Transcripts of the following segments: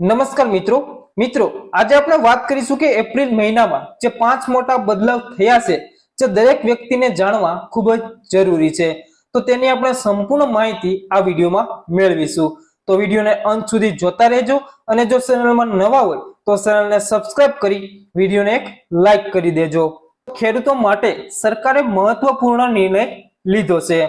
નમસ્કાર મિત્રો. મિત્રો, આજે આપણે વાત કરીશું કે એપ્રિલ મહિનામાં જે પાંચ મોટા બદલાવ થયા છે, જે દરેક વ્યક્તિને જાણવા ખૂબ જ જરૂરી છે. તો તેની આપણે સંપૂર્ણ માહિતી આ વિડીયોમાં મેળવીશું. તો વિડીયોને અંત સુધી જોતા રહેજો અને જો ચેનલમાં નવા હોય, તો ચેનલને સબસ્ક્રાઇબ કરી વિડીયોને એક લાઈક કરી દેજો. ખેડૂતો માટે સરકારે મહત્વપૂર્ણ નિર્ણય લીધો છે.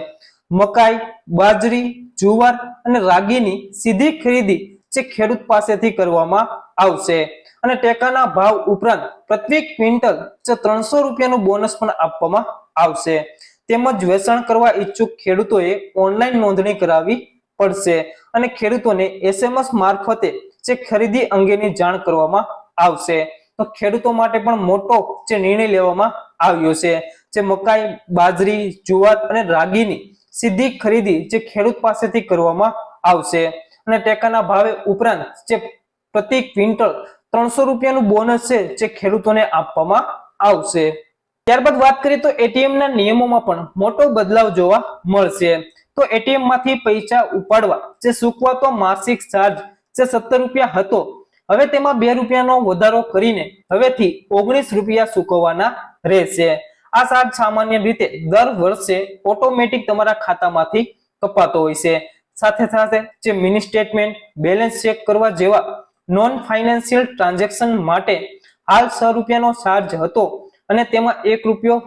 મકાઈ, બાજરી, જુવાર અને રાગીની સીધી ખરીદી જે ખેડૂત પાસેથી કરવામાં આવશે. અને ટેકાના ભાવ ઉપરાંત પ્રતિ ક્વિન્ટલ જે ત્રણસો રૂપિયાનું બોનસ પણ આપવામાં આવશે. તેમજ વેચાણ કરવા ઈચ્છુક ખેડૂતોએ ઓનલાઈન નોંધણી કરાવવી પડશે. અને ખેડૂતોને એસએમએસ મારફતે જે ખરીદી અંગેની જાણ કરવામાં આવશે. તો ખેડૂતો માટે પણ મોટો જે નિર્ણય લેવામાં આવ્યો છે. જે મકાઈ, બાજરી, જુવાર અને રાગીની સીધી ખરીદી જે ખેડૂત પાસેથી કરવામાં આવશે. અને ટેકાના ભાવે ઉપરાંત જે પ્રતિ ક્વિન્ટલ ત્રણસો રૂપિયાનું બોનસ છે જે ખેડૂતોને આપવામાં આવશે. ત્યારબાદ વાત કરીએ તો એટીએમ ના નિયમોમાં પણ મોટો બદલાવ જોવા મળશે. તો એટીએમમાંથી પૈસા ઉપાડવા, જે ચૂકવાતો માસિક ચાર્જ જે સત્તર રૂપિયા હતો, હવે તેમાં બે રૂપિયાનો વધારો કરીને હવેથી ઓગણીસ રૂપિયા ચૂકવવાના રહેશે. આ ચાર્જ સામાન્ય રીતે દર વર્ષે ઓટોમેટિક તમારા ખાતામાંથી કપાતો હોય છે. સાથે સાથે જે મિની સ્ટેટમેન્ટ બેલેન્સ ચેક કરવા જેવા નોન ફાઇનાન્શિયલ ટ્રાન્ઝેક્શન માટે હાલ છ રૂપિયાનો ચાર્જ હતો અને તેમાં એક રૂપિયો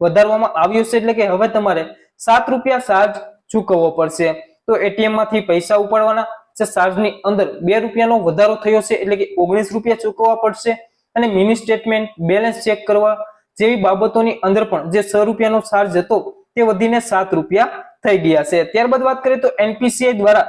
વધારવામાં આવ્યો છે એટલે કે હવે તમારે સાત રૂપિયા ચાર્જ ચૂકવવો પડશે. તો એટીએમમાંથી પૈસા ઉપાડવાના જે ચાર્જની અંદર બે રૂપિયાનો વધારો થયો છે એટલે કે ઓગણીસ રૂપિયા ચૂકવવા પડશે અને મિની સ્ટેટમેન્ટ બેલેન્સ ચેક કરવા જેવી બાબતોની અંદર પણ જે છ રૂપિયાનો ચાર્જ હતો તે વધીને સાત રૂપિયા થઈ ગયા છે. ત્યારબાદ વાત કરીએ તો એનપીસીઆઈ દ્વારા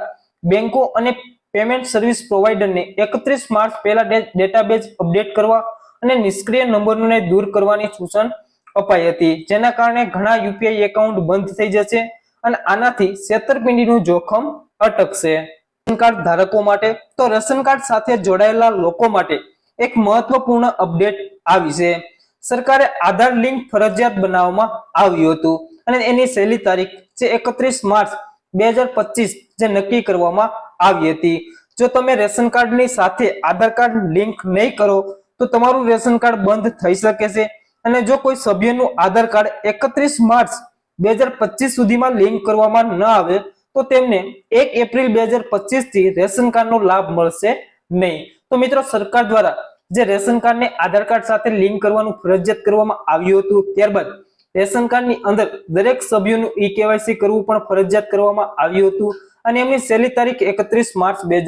બેંકો અને પેમેન્ટ સર્વિસ પ્રોવાઈડરને એકત્રીસ માર્ચ પહેલા ડેટાબેઝ અપડેટ કરવા અને નિષ્ક્રિય નંબરોને દૂર કરવાની સૂચન અપાઈ હતી. જેના કારણે ઘણા યુપીઆઈ એકાઉન્ટ બંધ થઈ જશે અને આનાથી છેતરપિંડીનું જોખમ અટકશે. રાશન કાર્ડ ધારકો માટે તો રેશન કાર્ડ સાથે જોડાયેલા લોકો માટે એક મહત્વપૂર્ણ અપડેટ આવી છે. સરકારે આધાર લિંક ફરજિયાત બનાવવામાં આવ્યું હતું. અને એની સહેલી તારીખ જે એકત્રીસ માર્ચ બે જે નક્કી કરવામાં આવી હતી. જો તમે રેશન કાર્ડની સાથે આધાર કાર્ડ લિંક નહીં કરો, તો તમારું રેશન કાર્ડ બંધ થઈ શકે છે. અને જો કોઈ સભ્યનું આધાર કાર્ડ એકત્રીસ માર્ચ બે સુધીમાં લિંક કરવામાં ન આવે, તો તેમને એક એપ્રિલ બેથી રેશન કાર્ડનો લાભ મળશે નહીં. તો મિત્રો, સરકાર દ્વારા જે રેશન કાર્ડને આધાર કાર્ડ સાથે લિંક કરવાનું ફરજિયાત કરવામાં આવ્યું હતું, ત્યારબાદ રેશન કાર્ડની અંદર દરેક સભ્યોનું ઈ કેવાયસી કરવું પણ ફરજિયાત કરવામાં આવ્યું હતું અને એમની છેલ્લી તારીખ એકત્રીસ માર્ચ બે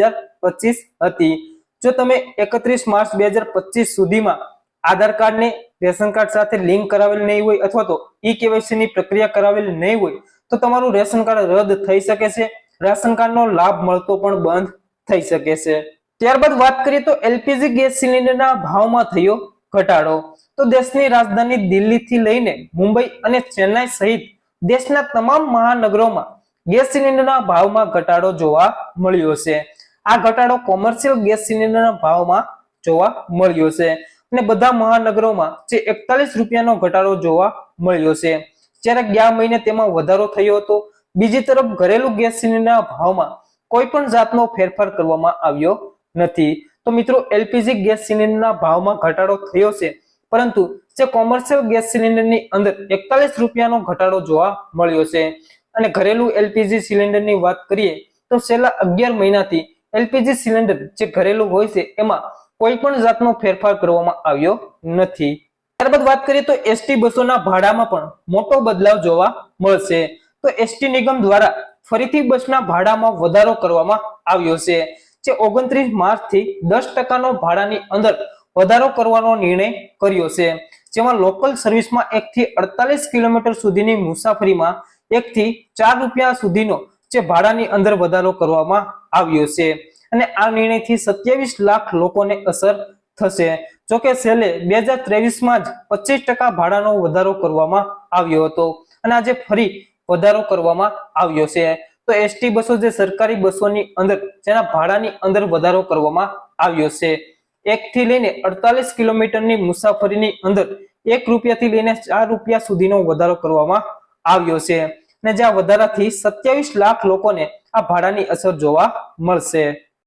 હતી. જો તમે એકત્રીસ માર્ચ બે સુધીમાં આધાર કાર્ડને રેશન કાર્ડ સાથે લિંક કરાવેલ નહીં હોય અથવા તો ઈ કેવાયસી ની પ્રક્રિયા કરાવેલ નહીં હોય, તો તમારું રેશન કાર્ડ રદ થઈ શકે છે. રેશન કાર્ડનો લાભ મળતો પણ બંધ થઈ શકે છે. ત્યારબાદ વાત કરીએ તો એલપીજી ગેસ સિલિન્ડરના ભાવમાં થયો ઘટાડો. તો દેશની રાજધાની દિલ્હીથી લઈને મુંબઈ અને ચેન્નાઈ સહિત દેશના તમામ મહાનગરોમાં ગેસ સિલિન્ડરના ભાવમાં ઘટાડો જોવા મળ્યો છે. આ ઘટાડો કોમર્શિયલ ગેસ સિલિન્ડરના ભાવમાં જોવા મળ્યો છે અને બધા મહાનગરોમાં જે એકતાલીસ રૂપિયાનો ઘટાડો જોવા મળ્યો છે. જ્યારે ગયા મહિને તેમાં વધારો થયો હતો, બીજી તરફ ઘરેલું ગેસ સિલિન્ડરના ભાવમાં કોઈ પણ જાતનો ફેરફાર કરવામાં આવ્યો નથી. તો મિત્રો એલપીજી ગેસ સિલિન્ડરના ભાવમાં ઘટાડો થયો છે. પરંતુ જે કોમર્શિયલ ગેસ સિલિન્ડરની અંદર એકતાલીસ રૂપિયાનો ઘટાડો જોવા મળ્યો છે. અને ઘરેલું એલપીજી સિલિન્ડરની વાત કરીએ તો છેલ્લા અગિયાર મહિનાથી એલપીજી સિલિન્ડર જે ઘરેલું હોય છે, એમાં કોઈ પણ જાતનો ફેરફાર કરવામાં આવ્યો નથી. ત્યારબાદ વાત કરીએ તો એસટી બસોના ભાડામાં પણ મોટો બદલાવ જોવા મળશે. તો એસટી નિગમ દ્વારા ફરીથી બસના ભાડામાં વધારો કરવામાં આવ્યો છે. જે ઓગણત્રીસ માર્ચથી દસ ટકાનો ભાડાની અંદર વધારો કરવાનો નિર્ણય કર્યો છે. જેમાં લોકલ સર્વિસમાં એક થી અડતાલીસ કિલોમીટર સુધીની મુસાફરીમાં એક થી ચાર રૂપિયા સુધીનો જે ભાડાની અંદર વધારો કરવામાં આવ્યો છે. અને આ નિર્ણયથી સત્યાવીસ લાખ લોકોને અસર થશે. જોકે છેલ્લે બે હજાર ત્રેવીસમાં જ પચીસ ટકા ભાડાનો વધારો કરવામાં આવ્યો હતો. અને આજે ફરી વધારો કરવામાં આવ્યો છે. તો એસટી બસો જે સરકારી બસોની અંદર, જેના ભાડાની અંદર વધારો કરવામાં આવ્યો છે. એક થી લઈને અડતાલીસ કિલોમીટરની મુસાફરીની અંદર એક રૂપિયાથી લઈને ચાર રૂપિયા સુધીનો વધારો કરવામાં આવ્યો છે. અને જ્યાં વધારાથી સત્યાવીસ લાખ લોકોને આ ભાડાની અસર જોવા મળશે.